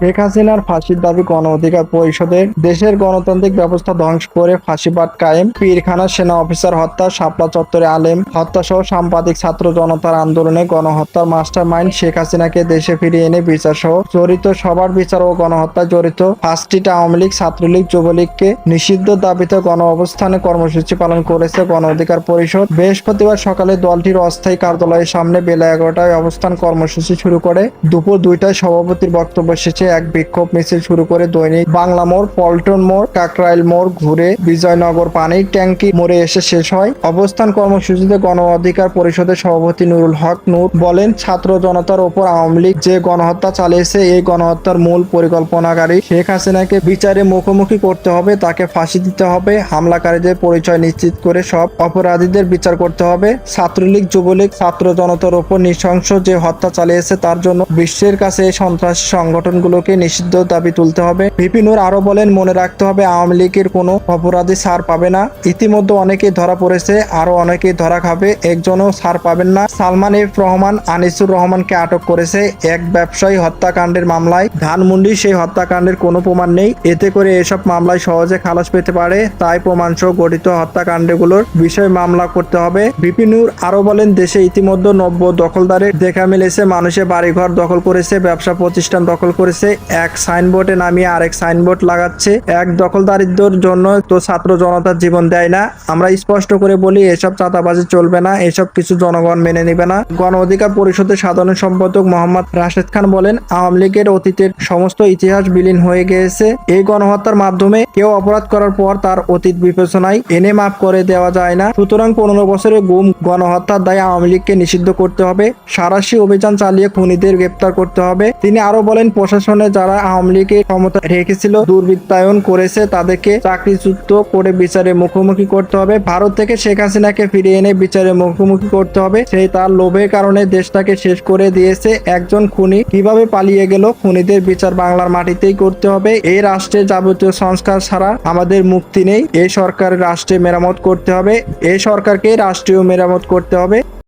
শেখ হাসিনার ফাঁসির দাবি গণ অধিকার পরিষদের দেশের গণতান্ত্রিক ব্যবস্থা ধ্বংস করে ফাঁসিবাদ কায়েম। পীরখানা সেনা অফিসার হত্যা, শাপলা চত্বরে আলেম হত্যা সহ সাম্পাদিক ছাত্র জনতার আন্দোলনে গণহত্যার মাস্টার মাইন্ড শেখ হাসিনাকে দেশে ফিরিয়ে এনে বিচার সহ জড়িত সবার বিচার ও গণহত্যায় জড়িত পাঁচটিটা আওয়ামী লীগ, ছাত্রলীগ, যুবলীগকে নিষিদ্ধ দাবিতে গণ অবস্থানে কর্মসূচি পালন করেছে গণ অধিকার পরিষদ। বৃহস্পতিবার সকালে দলটির অস্থায়ী কার্যালয়ের সামনে বেলা এগারোটায় অবস্থান কর্মসূচি শুরু করে। দুপুর দুইটায় সভাপতির বক্তব্য শেষে এক বিক্ষোভ মিছিল শুরু করে দৈনিক বাংলা মোড়, পল্টন মোড়, কাকরাইল মোড় ঘুরে বিজয়নগর পানির ট্যাঙ্কি মোড়ে এসে শেষ হয়। অবস্থান কর্মসূচিতে গণ অধিকার পরিষদের সভাপতি নুরুল হক নূর বলেন, ছাত্র জনতার ওপর আওয়ামী লীগ যে গণহত্যা চালিয়েছে, এই গণহত্যার মূল পরিকল্পনাকারী শেখ হাসিনাকে বিচারে মুখোমুখি করতে হবে, তাকে ফাঁসি দিতে হবে, হামলাকারীদের পরিচয় নিশ্চিত করে সব অপরাধীদের বিচার করতে হবে। ছাত্রলীগ, যুবলীগ, ছাত্র জনতার ওপর নৃশংস যে হত্যা চালিয়েছে, তার জন্য বিশ্বের কাছে এই সন্ত্রাসী সংগঠনগুলোকে নিষিদ্ধ দাবি তুলতে হবে। বিপিনুর আরও বলেন, মনে রাখতে হবে আওয়ামী লীগের কোনো অপরাধী ছাড় পাবে না। ইতিমধ্যে অনেকেই ধরা পড়েছে আরও অনেকেই ধরা খাবে, একজনও ছাড় পাবেন না। সালমান এফ রহমান, আনিসুর রহমানকে আটক করেছে। এক ব্যবসায়ী হত্যাকাণ্ডের মামলায় ধানমন্ডি, সেই হত্যাকাণ্ডের কোনো প্রমাণ নেই। এতে করে এসব মামলায় সহজে খালাস পেতে পারে, তাই প্রমাণ সহ গঠিত হত্যাকাণ্ডগুলোর বিষয়ে মামলা করতে হবে। বিপিনুর আরও বলেন, দেশে ইতিমধ্যে নব্য দখলদারের দেখা মিলেছে। মানুষের বাড়িঘর দখল করেছে, ব্যবসা প্রতিষ্ঠান দখল করেছে। এক সাইনবোর্ডে নামিয়ে আরেক সাইনবোর্ড লাগাচ্ছে। এক দখলদারিত্বর জন্য তো ছাত্র জনতার জীবন দেয় না। আমরা স্পষ্ট করে বলি, এসব চাঁদাবাজি চলবে না, এসব কিছু জনগণ মেনে নিবে না। গণ অধিকার পরিষদের সাধারণ সম্পাদক মোহাম্মদ রাশেদ খান বলেন, আওয়ামী লীগের অতীতের সমস্ত ইতিহাস বিলীন হয়ে গিয়েছে। এই গণহত্যার মাধ্যমে কেউ অপরাধ করার পর তার অতীত বিবেচনায় এনে মাফ করে দেওয়া যায় না। সুতরাং পনেরো বছরের গুম গণহত্যার দায় আওয়ামী লীগকে নিষিদ্ধ করতে হবে। সারাশি অভিযান চালিয়ে খুনিদের গ্রেপ্তার করতে হবে। তিনি আরও বলেন, প্রশাসনে যারা আওয়ামী লীগের ক্ষমতা রেখেছিল, দুর্বৃত্তায়ন করেছে, তাদেরকে চাকরিচ্যুত করে বিচারে মুখোমুখি করতে হবে। ভারত থেকে শেখ হাসিনাকে ফিরিয়ে এনে বিচারে মুখোমুখি করতে হবে। সেই তার লোভের কারণে দেশটাকে শেষ করে দিয়েছে একজন খুনি। কীভাবে পালিয়ে গেল খুনিদের বিচার বাংলার মাটিতেই করতে হবে। এই রাষ্ট্রের যাবতীয় সংস্কার ছাড়া আমাদের মুক্তি নেই। এই সরকার রাষ্ট্রে মেরামত করতে হবে। এই সরকারকে রাষ্ট্রীয় মেরামত করতে হবে।